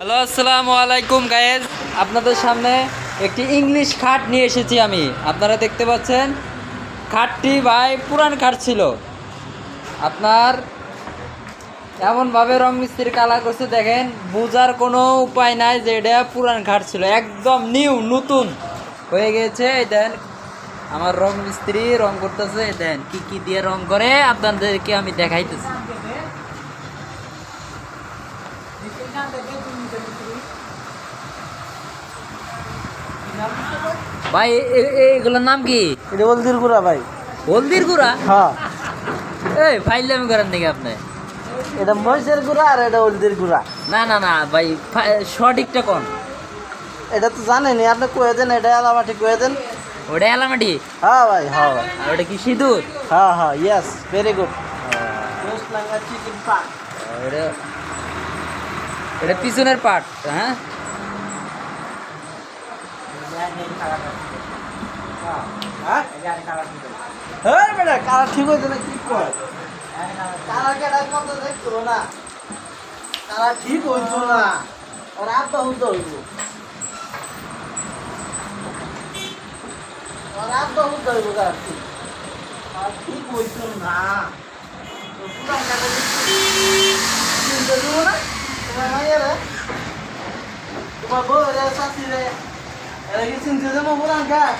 Hello, আসসালামু আলাইকুম guys আপনাদের সামনে একটি ইংলিশ খাট নিয়ে এসেছি আমি। আপনারা দেখতে পাচ্ছেন, খাটটি ভাই পুরান খাট ছিল। আপনার এমনভাবে রং মিস্ত্রি কালার করছে, দেখেন, বোঝার কোনো উপায় নাই যে এটা পুরান খাট ছিল। একদম নিউ নতুন হয়ে গেছে। দেন, আমার রং মিস্ত্রি রং করতেছে। দেন, কি কি দিয়ে রং করে আপনাদেরকে আমি দেখাইতেছি। ভাই এ- এ- এগুলোর নাম কি? এটা হলদির গুড়া ভাই। হলদির গুড়া? হ্যাঁ। এই ফাইলামি করেন নাকি আপনি? এটা মহিষের গুড়া আর এটা হলদির গুড়া। না না না ভাই সঠিকটা কোন? এটা তো জানেনি আপনি কয়ে দেন এটা আলামাটি কয়ে দেন। ওটা এলামাটি হ্যাঁ ভাই হ্যাঁ। ভাই আর ওটা কি সিঁদুর? হ্যাঁ হ্যাঁ ইয়েস ভেরি গুড ওটা এটা পিছনের পার্ট হ্যাঁ? ঠিক হয়েছে না না? ঠিক? না তো পুরান কাটা চিনতে দেবো না তোমার মাইয়ারে তোমার বউ রে শাশি রে এরা কি চিনতে দেবো পুরান কাঠ